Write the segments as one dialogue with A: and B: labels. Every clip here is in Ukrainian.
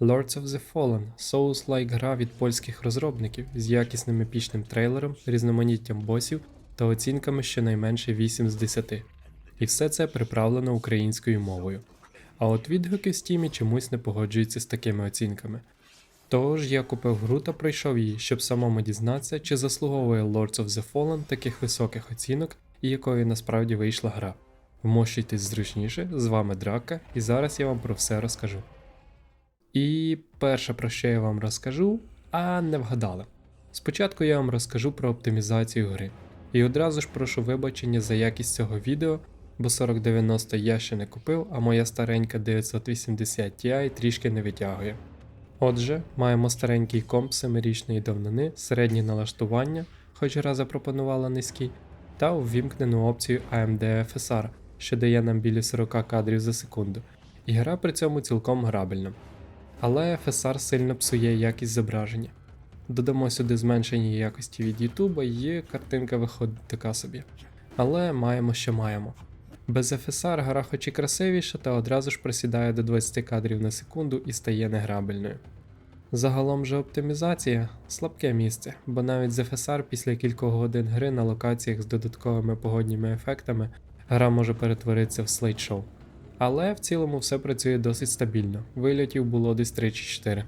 A: Lords of the Fallen Souls-like гра від польських розробників з якісним епічним трейлером, різноманіттям босів та оцінками щонайменше 8 з 10. І все це приправлено українською мовою. А от відгуки в стімі чомусь не погоджуються з такими оцінками. Тож я купив гру та пройшов її, щоб самому дізнатися, чи заслуговує Lords of the Fallen таких високих оцінок і якою насправді вийшла гра. Вмощуйтесь зручніше, з вами Драка, і зараз я вам про все розкажу. І перше, про що я вам розкажу, а не вгадали. Спочатку я вам розкажу про оптимізацію гри. І одразу ж прошу вибачення за якість цього відео, бо 4090 я ще не купив, а моя старенька 980 Ti трішки не витягує. Отже, маємо старенький комп 7-річної давнини, середні налаштування, хоч гра запропонувала низькі, та увімкнену опцію AMD FSR, що дає нам біля 40 кадрів за секунду, і гра при цьому цілком грабельна. Але FSR сильно псує якість зображення. Додамо сюди зменшення якості від YouTube, і картинка виходить така собі. Але маємо, що маємо. Без FSR гра хоч і красивіша, та одразу ж просідає до 20 кадрів на секунду і стає неграбельною. Загалом же оптимізація слабке місце, бо навіть з FSR після кількох годин гри на локаціях з додатковими погодніми ефектами гра може перетворитися в слайд-шоу. Але в цілому все працює досить стабільно, вильотів було десь 3 чи 4.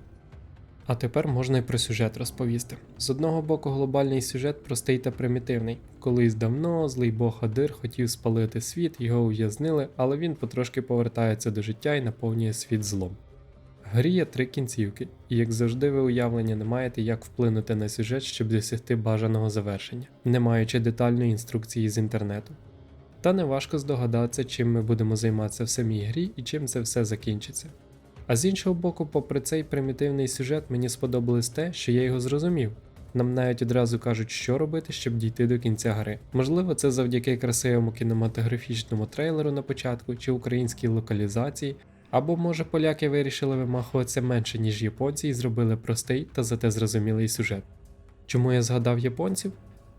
A: А тепер можна і про сюжет розповісти. З одного боку, глобальний сюжет простий та примітивний. Колись давно злий бог Адир хотів спалити світ, його ув'язнили, але він потрошки повертається до життя і наповнює світ злом. В грі є три кінцівки, і як завжди, ви уявлення не маєте, як вплинути на сюжет, щоб досягти бажаного завершення, не маючи детальної інструкції з інтернету. Та неважко здогадатися, чим ми будемо займатися в самій грі і чим це все закінчиться. А з іншого боку, попри цей примітивний сюжет, мені сподобалось те, що я його зрозумів. Нам навіть одразу кажуть, що робити, щоб дійти до кінця гри. Можливо, це завдяки красивому кінематографічному трейлеру на початку чи українській локалізації, або може поляки вирішили вимахуватися менше, ніж японці, і зробили простий та зате зрозумілий сюжет. Чому я згадав японців?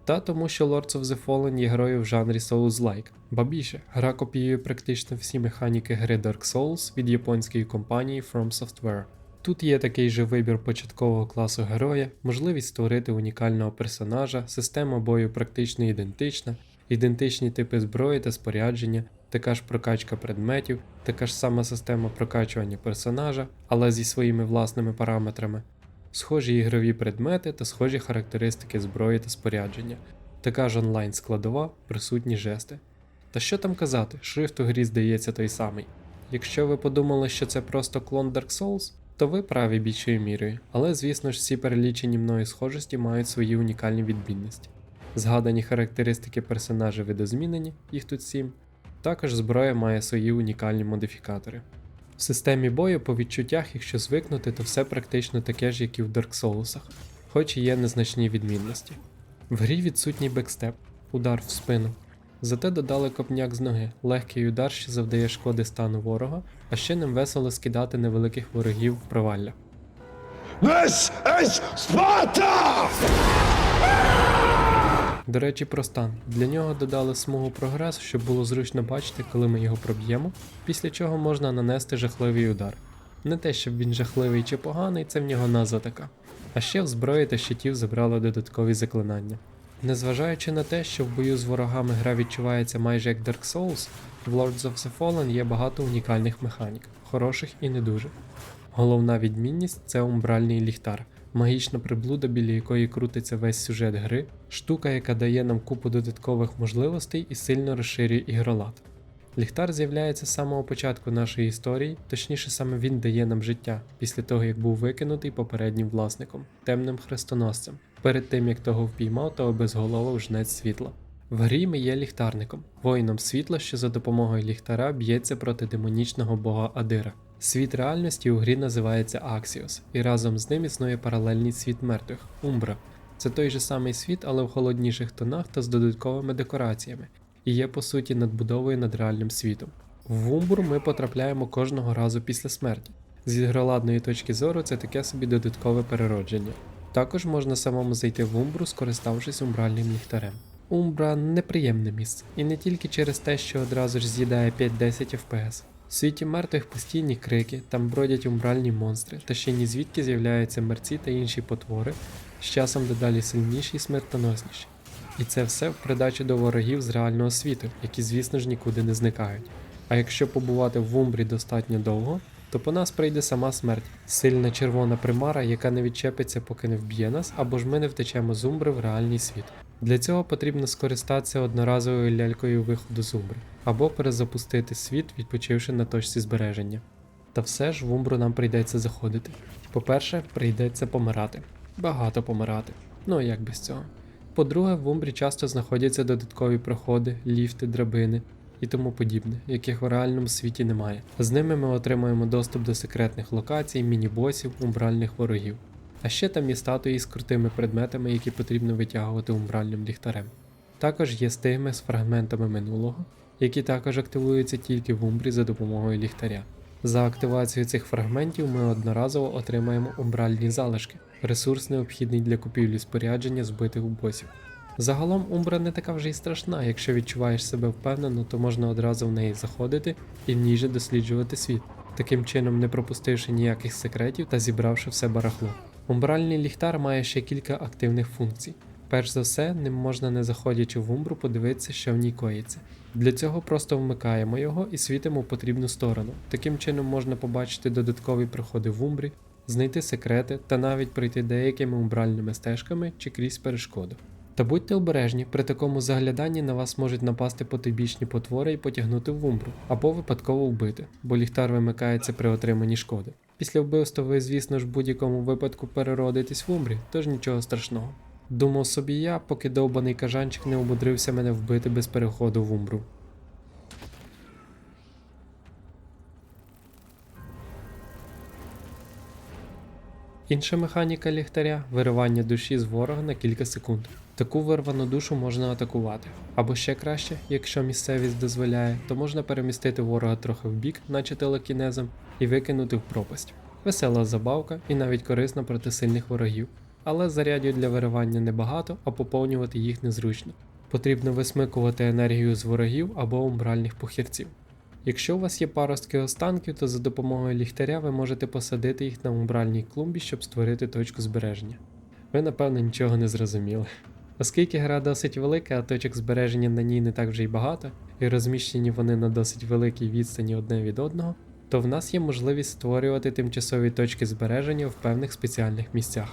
A: Та тому, що Lords of the Fallen є грою в жанрі Souls-like. Ба більше, гра копіює практично всі механіки гри Dark Souls від японської компанії From Software. Тут є такий же вибір початкового класу героя, можливість створити унікального персонажа, система бою практично ідентична, ідентичні типи зброї та спорядження, така ж прокачка предметів, така ж сама система прокачування персонажа, але зі своїми власними параметрами схожі ігрові предмети та схожі характеристики зброї та спорядження, така ж онлайн складова, присутні жести. Та що там казати, шрифт у грі здається той самий. Якщо ви подумали, що це просто клон Dark Souls, то ви праві більшою мірою, але звісно ж всі перелічені мною схожості мають свої унікальні відмінності. Згадані характеристики персонажа видозмінені, їх тут 7, також зброя має свої унікальні модифікатори. В системі бою по відчуттях, якщо звикнути, то все практично таке ж, як і в Dark Souls, хоч і є незначні відмінності. В грі відсутній бекстеп, удар в спину. Зате додали копняк з ноги, легкий удар, що завдає шкоди стану ворога, а ще ним весело скидати невеликих ворогів в провалля.
B: This is Sparta!
A: До речі, про стан. Для нього додали смугу прогресу, щоб було зручно бачити, коли ми його проб'ємо, після чого можна нанести жахливий удар. Не те, щоб він жахливий чи поганий, це в нього назва така. А ще в зброї та щитів забрали додаткові заклинання. Незважаючи на те, що в бою з ворогами гра відчувається майже як Dark Souls, в Lords of the Fallen є багато унікальних механік, хороших і не дуже. Головна відмінність це умбральний ліхтар, магічна приблуда, біля якої крутиться весь сюжет гри, штука, яка дає нам купу додаткових можливостей і сильно розширює ігролад. Ліхтар з'являється з самого початку нашої історії, точніше саме він дає нам життя після того, як був викинутий попереднім власником, темним хрестоносцем, перед тим як того впіймав та обезголовив жнець світла. В грі ми є ліхтарником, воїном світла, що за допомогою ліхтара б'ється проти демонічного бога Адира. Світ реальності у грі називається Аксіос, і разом з ним існує паралельний світ мертвих Умбра. Це той же самий світ, але в холодніших тонах та з додатковими декораціями, і є по суті надбудовою над реальним світом. В Умбур ми потрапляємо кожного разу після смерті. З ігроладної точки зору це таке собі додаткове переродження. Також можна самому зайти в Умбру, скориставшись умбральним ліхтарем. Умбра неприємне місце, і не тільки через те, що одразу ж з'їдає 5-10 FPS. В світі мертвих постійні крики, там бродять умбральні монстри, та ще ні звідки з'являються мерці та інші потвори, з часом дедалі сильніші і смертоносніші. І це все в придачі до ворогів з реального світу, які, звісно ж, нікуди не зникають. А якщо побувати в Умбрі достатньо довго, то по нас прийде сама смерть, сильна червона примара, яка не відчепиться, поки не вб'є нас, або ж ми не втечемо з Умбри в реальний світ. Для цього потрібно скористатися одноразовою лялькою виходу з Умбри, або перезапустити світ, відпочивши на точці збереження. Та все ж в Умбру нам прийдеться заходити. По-перше, прийдеться помирати. Багато помирати. Ну як без цього. По-друге, в Умбрі часто знаходяться додаткові проходи, ліфти, драбини і тому подібне, яких в реальному світі немає. З ними ми отримуємо доступ до секретних локацій, міні-босів, умбральних ворогів. А ще там є статуї з крутими предметами, які потрібно витягувати умбральним ліхтарем. Також є стигми з фрагментами минулого, які також активуються тільки в Умбрі за допомогою ліхтаря. За активацією цих фрагментів ми одноразово отримаємо умбральні залишки, ресурс необхідний для купівлі спорядження збитих босів. Загалом Умбра не така вже й страшна, якщо відчуваєш себе впевнено, то можна одразу в неї заходити і в ній же досліджувати світ, таким чином не пропустивши ніяких секретів та зібравши все барахло. Умбральний ліхтар має ще кілька активних функцій. Перш за все, ним можна не заходячи в умбру, подивитися, що в ній коїться. Для цього просто вмикаємо його і світимо в потрібну сторону. Таким чином можна побачити додаткові проходи в умбрі, знайти секрети та навіть пройти деякими умбральними стежками чи крізь перешкоду. Та будьте обережні, при такому загляданні на вас можуть напасти потибічні потвори і потягнути в умбру, або випадково вбити, бо ліхтар вимикається при отриманні шкоди. Після вбивства ви, звісно ж, в будь-якому випадку переродитесь в умбрі, тож нічого страшного. Думав собі я, поки довбаний кажанчик не обудрився мене вбити без переходу в умбру. Інша механіка ліхтаря виривання душі з ворога на кілька секунд. Таку вирвану душу можна атакувати. Або ще краще, якщо місцевість дозволяє, то можна перемістити ворога трохи вбік, наче телекінезом, і викинути в пропасть. Весела забавка і навіть корисна проти сильних ворогів. Але зарядів для виривання небагато, а поповнювати їх незручно. Потрібно висмикувати енергію з ворогів або умбральних похірців. Якщо у вас є паростки останків, то за допомогою ліхтаря ви можете посадити їх на умбральній клумбі, щоб створити точку збереження. Ви, напевно, нічого не зрозуміли. Оскільки гра досить велика, а точок збереження на ній не так вже й багато, і розміщені вони на досить великій відстані одне від одного, то в нас є можливість створювати тимчасові точки збереження в певних спеціальних місцях.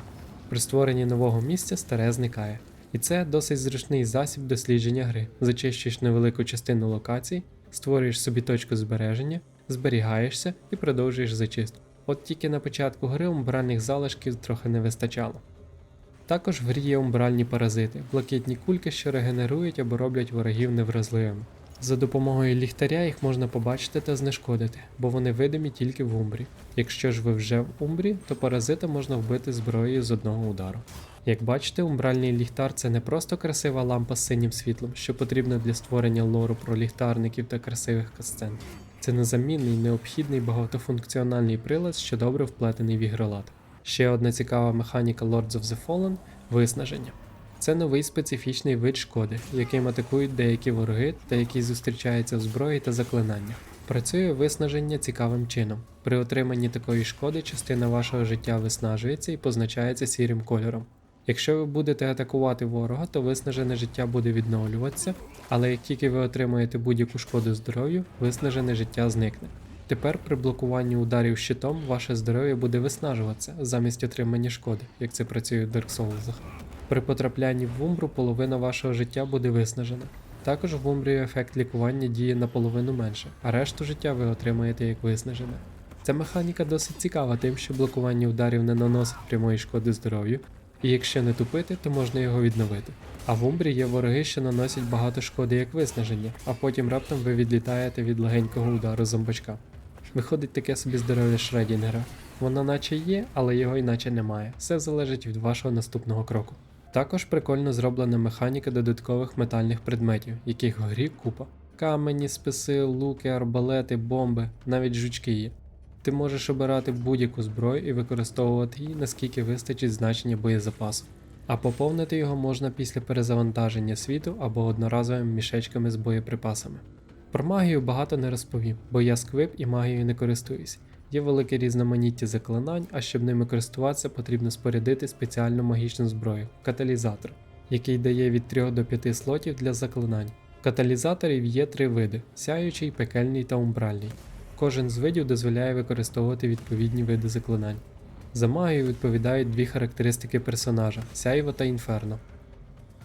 A: При створенні нового місця старе зникає. І це досить зручний засіб дослідження гри. Зачищуєш невелику частину локацій, створюєш собі точку збереження, зберігаєшся і продовжуєш зачистку. От тільки на початку гри умбральних залишків трохи не вистачало. Також в грі є умбральні паразити, блакитні кульки, що регенерують або роблять ворогів невразливими. За допомогою ліхтаря їх можна побачити та знешкодити, бо вони видимі тільки в умбрі. Якщо ж ви вже в умбрі, то паразита можна вбити зброєю з одного удару. Як бачите, умбральний ліхтар це не просто красива лампа з синім світлом, що потрібна для створення лору про ліхтарників та красивих касцен. Це незамінний, необхідний багатофункціональний прилад, що добре вплетений в ігролад. Ще одна цікава механіка Lords of the Fallen виснаження. Це новий специфічний вид шкоди, яким атакують деякі вороги та який зустрічається в зброї та заклинаннях. Працює виснаження цікавим чином. При отриманні такої шкоди частина вашого життя виснажується і позначається сірим кольором. Якщо ви будете атакувати ворога, то виснажене життя буде відновлюватися, але як тільки ви отримаєте будь-яку шкоду здоров'ю, виснажене життя зникне. Тепер при блокуванні ударів щитом ваше здоров'я буде виснажуватися замість отримання шкоди, як це працює в Dark Souls. При потраплянні в умбру половина вашого життя буде виснажена. Також в умбрі ефект лікування діє наполовину менше, а решту життя ви отримаєте як виснажене. Ця механіка досить цікава тим, що блокування ударів не наносить прямої шкоди здоров'ю, і якщо не тупити, то можна його відновити. А в Умбрі є вороги, що наносять багато шкоди як виснаження, а потім раптом ви відлітаєте від легенького удару зомбачка. Виходить таке собі здоров'я Шредінгера. Воно наче є, але його й наче немає. Все залежить від вашого наступного кроку. Також прикольно зроблена механіка додаткових метальних предметів, яких в грі купа. Камені, списи, луки, арбалети, бомби, навіть жучки є. Ти можеш обирати будь-яку зброю і використовувати її, наскільки вистачить значення боєзапасу. А поповнити його можна після перезавантаження світу або одноразовими мішечками з боєприпасами. Про магію багато не розповім, бо я сквип і магією не користуюсь. Є велике різноманіття заклинань, а щоб ними користуватися, потрібно спорядити спеціальну магічну зброю каталізатор, який дає від 3 до 5 слотів для заклинань. Каталізаторів є три види: сяючий, пекельний та умбральний. Кожен з видів дозволяє використовувати відповідні види заклинань. За магію відповідають дві характеристики персонажа сяйво та інферно.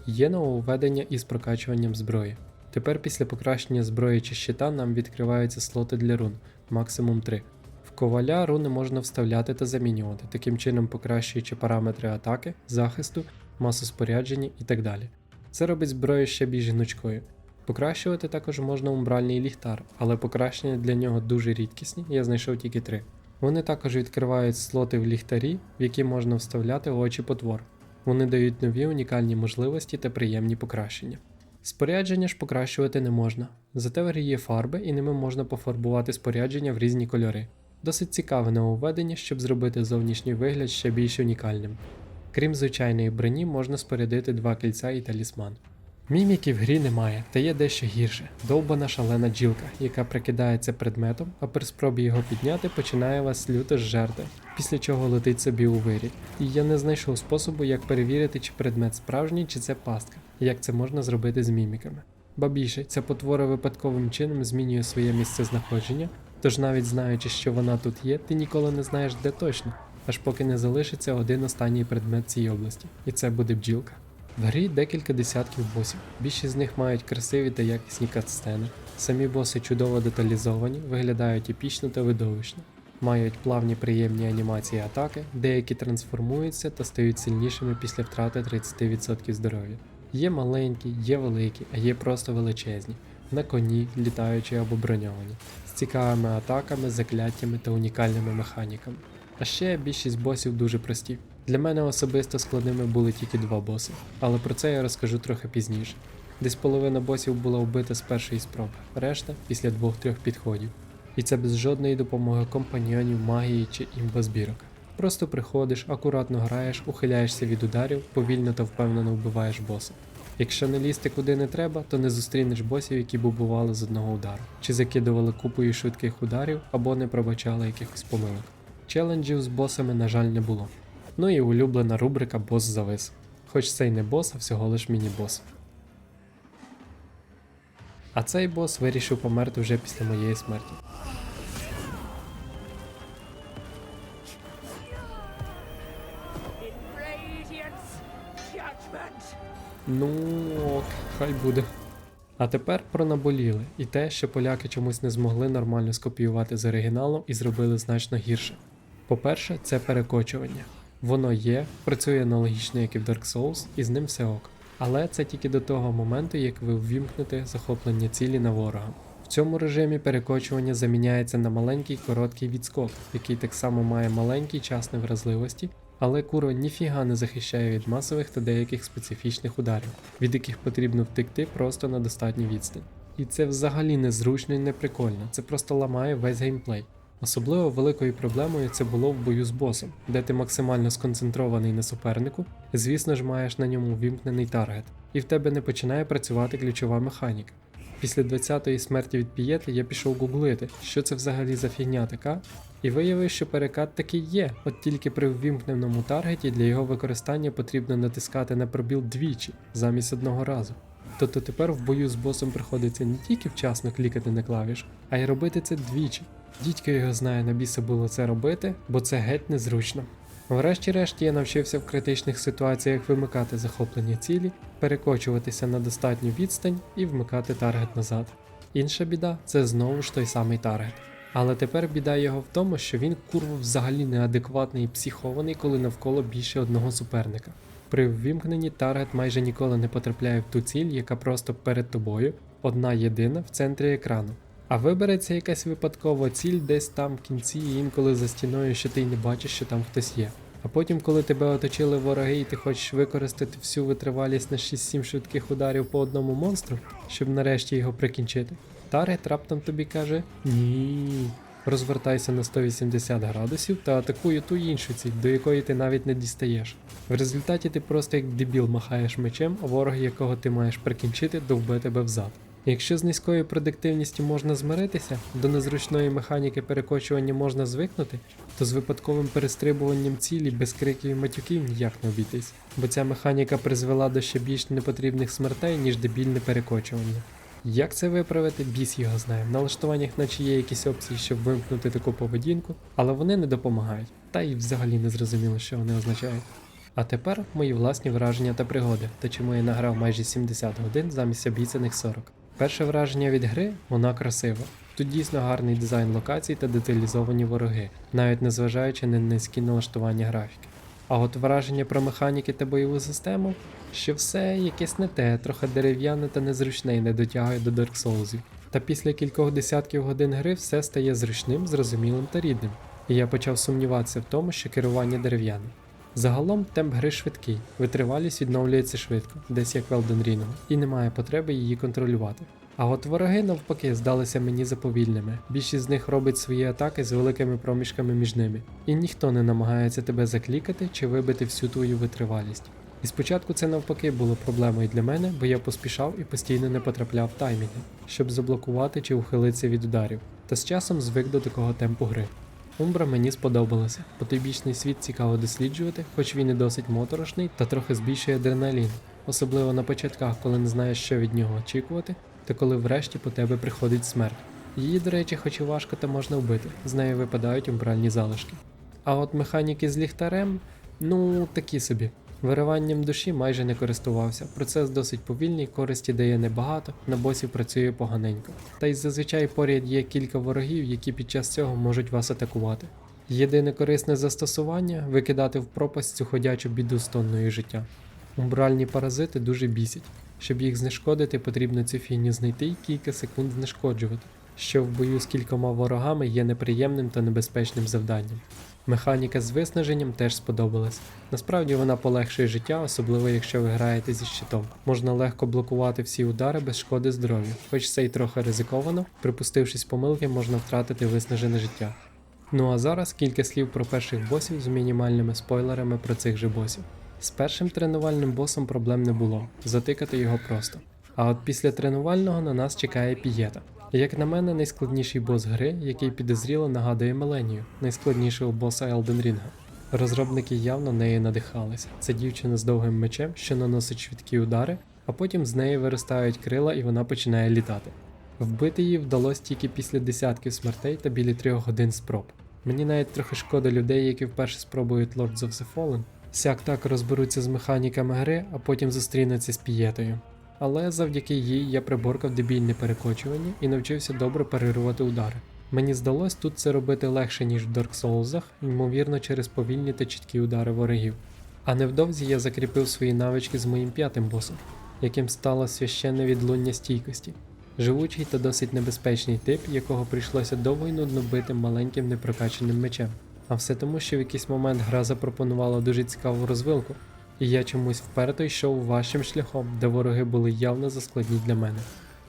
A: Є нововведення із прокачуванням зброї. Тепер після покращення зброї чи щита нам відкриваються слоти для рун, максимум 3. Коваля руни можна вставляти та замінювати, таким чином покращуючи параметри атаки, захисту, масу спорядження і так далі. Це робить зброю ще більш гнучкою. Покращувати також можна умбральний ліхтар, але покращення для нього дуже рідкісні, я знайшов тільки 3. Вони також відкривають слоти в ліхтарі, в які можна вставляти очі потвор. Вони дають нові унікальні можливості та приємні покращення. Спорядження ж покращувати не можна, зате в є фарби і ними можна пофарбувати спорядження в різні кольори. Досить цікаве нововведення, щоб зробити зовнішній вигляд ще більш унікальним. Крім звичайної броні, можна спорядити два кільця і талісман. Міміків в грі немає, та є дещо гірше довбана шалена джілка, яка прикидається предметом, а при спробі його підняти починає вас люто зжерти, після чого летить собі у вирі. І я не знайшов способу, як перевірити, чи предмет справжній, чи це пастка, як це можна зробити з міміками. Ба більше, ця потвора випадковим чином змінює своє місце знаходження, тож навіть знаючи, що вона тут є, ти ніколи не знаєш, де точно, аж поки не залишиться один останній предмет цій області, і це буде бджілка. В грі декілька десятків босів. Більшість з них мають красиві та якісні катсцени. Самі боси чудово деталізовані, виглядають епічно та видовищно. Мають плавні приємні анімації атаки, деякі трансформуються та стають сильнішими після втрати 30% здоров'я. Є маленькі, є великі, а є просто величезні, на коні, літаючі або броньовані, з цікавими атаками, закляттями та унікальними механіками. А ще більшість босів дуже прості. Для мене особисто складними були тільки два боси, але про це я розкажу трохи пізніше. Десь половина босів була вбита з першої спроби, решта після двох-трьох підходів. І це без жодної допомоги компаньйонів, магії чи імбазбірок. Просто приходиш, акуратно граєш, ухиляєшся від ударів, повільно та впевнено вбиваєш боса. Якщо не лізти куди не треба, то не зустрінеш босів, які б убивали з одного удару, чи закидували купою швидких ударів, або не пробачали якихось помилок. Челенджів з босами, на жаль, не було. Ну і улюблена рубрика Бос завис. Хоч це й не бос, а всього лиш міні-бос. А цей бос вирішив померти вже після моєї смерті. Ну ок, хай буде. А тепер про наболіли і те, що поляки чомусь не змогли нормально скопіювати з оригіналу і зробили значно гірше. По-перше, це перекочування. Воно є, працює аналогічно, як і в Dark Souls, і з ним все ок. Але це тільки до того моменту, як ви ввімкнете захоплення цілі на ворога. В цьому режимі перекочування заміняється на маленький короткий відскок, який так само має маленький час невразливості, але куро ніфіга не захищає від масових та деяких специфічних ударів, від яких потрібно втекти просто на достатню відстань. І це взагалі незручно і не прикольно, це просто ламає весь геймплей. Особливо великою проблемою це було в бою з босом, де ти максимально сконцентрований на супернику, звісно ж маєш на ньому вімкнений таргет, і в тебе не починає працювати ключова механіка. Після 20-ї смерті від пієти я пішов гуглити, що це взагалі за фігня така, і виявив, що перекат таки є, от тільки при ввімкненому таргеті для його використання потрібно натискати на пробіл двічі замість одного разу. Тобто тепер в бою з босом приходиться не тільки вчасно клікати на клавіш, а й робити це двічі. Дідько його знає, на біса було це робити, бо це геть незручно. Врешті-решт я навчився в критичних ситуаціях вимикати захоплені цілі, перекочуватися на достатню відстань і вмикати таргет назад. Інша біда це знову ж той самий таргет. Але тепер біда його в тому, що він курва взагалі неадекватний і психований, коли навколо більше одного суперника. При ввімкненні таргет майже ніколи не потрапляє в ту ціль, яка просто перед тобою, одна єдина в центрі екрану. А вибереться якась випадкова ціль десь там в кінці, і інколи за стіною, що ти й не бачиш, що там хтось є. А потім, коли тебе оточили вороги, і ти хочеш використати всю витривалість на 6-7 швидких ударів по одному монстру, щоб нарешті його прикінчити, таргет раптом тобі каже Ні. Розвертайся на 180 градусів та атакує ту іншу ціль, до якої ти навіть не дістаєш. В результаті ти просто як дебіл махаєш мечем, а ворог, якого ти маєш прикінчити, довбе тебе взад. Якщо з низькою продуктивністю можна змиритися, до незручної механіки перекочування можна звикнути, то з випадковим перестрибуванням цілі без криків і матюків ніяк не обійтись, бо ця механіка призвела до ще більш непотрібних смертей, ніж дебільне перекочування. Як це виправити, біс його знає. В налаштуваннях наче є якісь опції, щоб вимкнути таку поведінку, але вони не допомагають, та й взагалі не зрозуміло, що вони означають. А тепер мої власні враження та пригоди, та чому я награв майже 70 годин замість обіцяних 40. Перше враження від гри вона красива. Тут дійсно гарний дизайн локацій та деталізовані вороги, навіть незважаючи на низькі налаштування графіки. А от враження про механіки та бойову систему, що все якесь не те, трохи дерев'яне та незручне і не дотягує до Dark Souls. Та після кількох десятків годин гри все стає зручним, зрозумілим та рідним. І я почав сумніватися в тому, що керування дерев'яне. Загалом темп гри швидкий, витривалість відновлюється швидко, десь як в Elden Ring, і немає потреби її контролювати. А от вороги навпаки здалися мені заповільними. Більшість з них робить свої атаки з великими проміжками між ними, і ніхто не намагається тебе заклікати чи вибити всю твою витривалість. І спочатку це навпаки було проблемою для мене, бо я поспішав і постійно не потрапляв таймінги, щоб заблокувати чи ухилитися від ударів, та з часом звик до такого темпу гри. Умбра мені сподобалася. Потойбічний світ цікаво досліджувати, хоч він і досить моторошний та трохи збільшує адреналін, особливо на початках, коли не знаєш, що від нього очікувати, та коли врешті по тебе приходить смерть. Її, до речі, хоч і важко, та можна вбити, з нею випадають умбральні залишки. А от механіки з ліхтарем, ну такі собі. Вириванням душі майже не користувався. Процес досить повільний, користі дає небагато, на босі працює поганенько. Та й зазвичай поряд є кілька ворогів, які під час цього можуть вас атакувати. Єдине корисне застосування викидати в пропасть цю ходячу біду з тонною життя. Умбральні паразити дуже бісять. Щоб їх знешкодити, потрібно цю фігню знайти і кілька секунд знешкоджувати, що в бою з кількома ворогами є неприємним та небезпечним завданням. Механіка з виснаженням теж сподобалась. Насправді вона полегшує життя, особливо якщо ви граєте зі щитом. Можна легко блокувати всі удари без шкоди здоров'ю, хоч це й трохи ризиковано, припустившись помилки, можна втратити виснажене життя. Ну а зараз кілька слів про перших босів з мінімальними спойлерами про цих же босів. З першим тренувальним босом проблем не було, затикати його просто. А от після тренувального на нас чекає пієта. Як на мене, найскладніший бос гри, який підозріло нагадує Меленію, найскладнішого боса Elden Ring. Розробники явно нею надихалися. Це дівчина з довгим мечем, що наносить швидкі удари, а потім з неї виростають крила і вона починає літати. Вбити її вдалося тільки після десятків смертей та біля трьох годин спроб. Мені навіть трохи шкода людей, які вперше спробують Lords of the Fallen, сяк так розберуться з механіками гри, а потім зустрінуться з пієтою. Але завдяки їй я приборкав дебільне перекочування і навчився добре парирувати удари. Мені здалось тут це робити легше, ніж в Dark Souls, ймовірно, через повільні та чіткі удари ворогів. А невдовзі я закріпив свої навички з моїм п'ятим босом, яким стало священне відлуння стійкості. Живучий та досить небезпечний тип, якого прийшлося довго й нудно бити маленьким непрокаченим мечем. А все тому, що в якийсь момент гра запропонувала дуже цікаву розвилку, і я чомусь вперто йшов вашим шляхом, де вороги були явно заскладні для мене.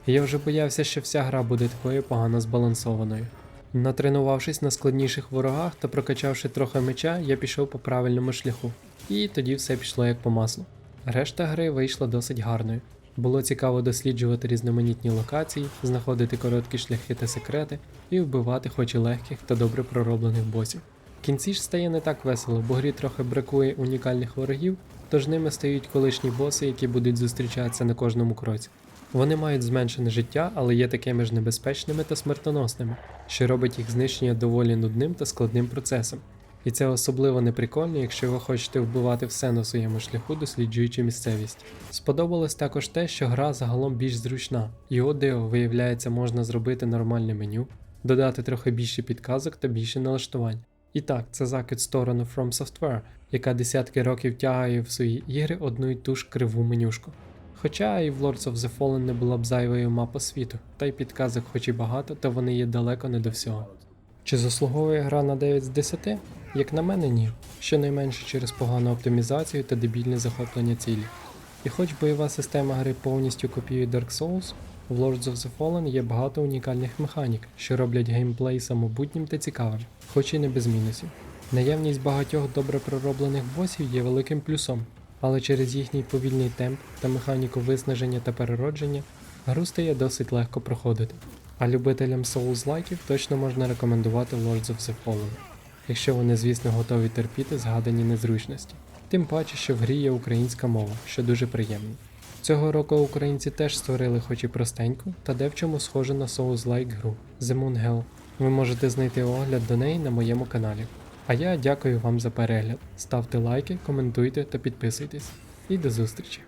A: Я вже боявся, що вся гра буде такою погано збалансованою. Натренувавшись на складніших ворогах та прокачавши трохи меча, я пішов по правильному шляху. І тоді все пішло як по маслу. Решта гри вийшла досить гарною. Було цікаво досліджувати різноманітні локації, знаходити короткі шляхи та секрети і вбивати хоч і легких та добре пророблених босів. Кінці ж стає не так весело, бо грі трохи бракує унікальних ворогів, тож ними стають колишні боси, які будуть зустрічатися на кожному кроці. Вони мають зменшене життя, але є такими ж небезпечними та смертоносними, що робить їх знищення доволі нудним та складним процесом. І це особливо неприкольно, якщо ви хочете вбивати все на своєму шляху, досліджуючи місцевість. Сподобалось також те, що гра загалом більш зручна, і одео, виявляється, можна зробити нормальне меню, додати трохи більше підказок та більше налаштувань. І так, це закид в сторону From Software, яка десятки років тягає в свої ігри одну й ту ж криву менюшку. Хоча і в Lords of the Fallen не була б зайвою мапа світу, та й підказок хоч і багато, та вони є далеко не до всього. Чи заслуговує гра на 9 з 10? Як на мене, ні. Щонайменше через погану оптимізацію та дебільне захоплення цілі. І хоч бойова система гри повністю копіює Dark Souls, в Lords of the Fallen є багато унікальних механік, що роблять геймплей самобутнім та цікавим, хоч і не без мінусів. Наявність багатьох добре пророблених босів є великим плюсом, але через їхній повільний темп та механіку виснаження та переродження Гру стає досить легко проходити, а любителям Souls-лайків точно можна рекомендувати Lords of the Fallen, якщо вони, звісно, готові терпіти згадані незручності. Тим паче, що в грі є українська мова, що дуже приємно. Цього року українці теж створили хоч і простеньку, та де в чому схожу на Souls-like гру The Moon Hell. Ви можете знайти огляд до неї на моєму каналі. А я дякую вам за перегляд. Ставте лайки, коментуйте та підписуйтесь. І до зустрічі!